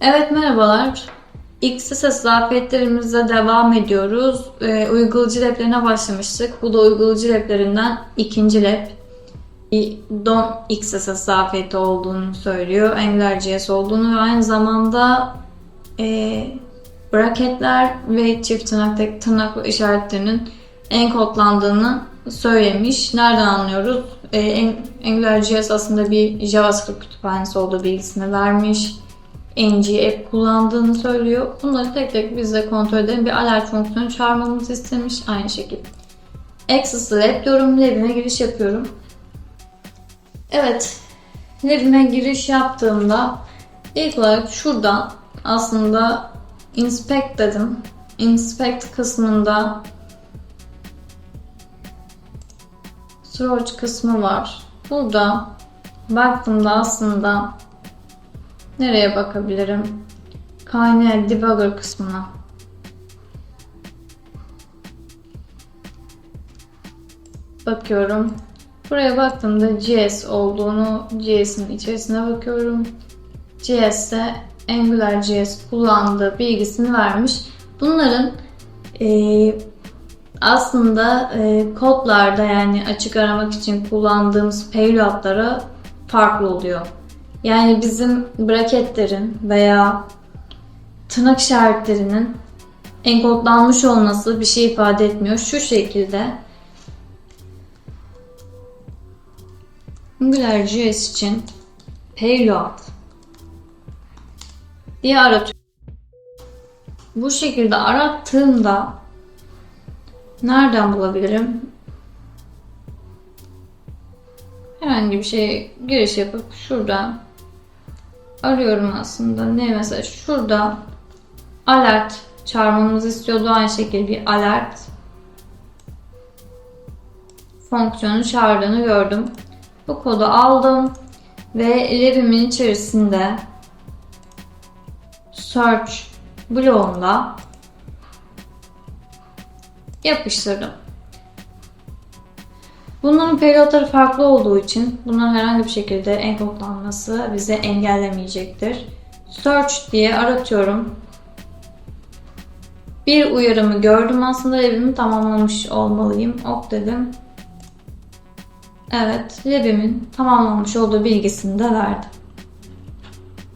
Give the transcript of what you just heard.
Evet merhabalar. XSS zafiyetlerimizle devam ediyoruz. Ee, uygulayıcı lablerine başlamıştık. Bu da uygulayıcı lablerinden ikinci. Bir DOM XSS zafiyeti olduğunu söylüyor. AngularJS olduğunu ve aynı zamanda e, bracketler ve çift tırnak, tırnaklı işaretlerinin enkodlandığını söylemiş. Nereden anlıyoruz? E, AngularJS aslında bir JavaScript kütüphanesi olduğu bilgisini vermiş. NG app kullandığını söylüyor. Bunları tek tek biz de kontrol edelim. Bir alert fonksiyonu çağırmamızı istemiş aynı şekilde. Access Lab diyorum. Lab'ime giriş yapıyorum. Evet. Lab'ime giriş yaptığımda ilk olarak şuradan aslında inspect dedim. Inspect kısmında storage kısmı var. Burada baktığımda aslında Nereye bakabilirim? Kaynağı debugger kısmına. Bakıyorum. Buraya baktığımda JS olduğunu, JS'in içerisine bakıyorum. JS'de AngularJS kullandığı bilgisini vermiş. Bunların e, aslında e, kodlarda yani açık aramak için kullandığımız payloadlara farklı oluyor. Yani bizim braketlerin veya tırnak işaretlerinin enkodlanmış olması bir şey ifade etmiyor. Şu şekilde AngularJS için payload diye aratıyorum. Bu şekilde arattığımda nereden bulabilirim? Herhangi bir şey giriş yapıp şuradan arıyorum aslında. Ne mesela şurada alert çağırmamızı istiyordu. Aynı şekilde bir alert fonksiyonu çağırdığını gördüm. Bu kodu aldım ve lab'imin içerisinde search bloğunda yapıştırdım. Bunların periyotları farklı olduğu için bunların herhangi bir şekilde enkodlanması bize engellemeyecektir. Search diye aratıyorum. Bir uyarımı gördüm aslında labimi tamamlamış olmalıyım. Ok dedim. Evet, labimin tamamlanmış olduğu bilgisini de verdim.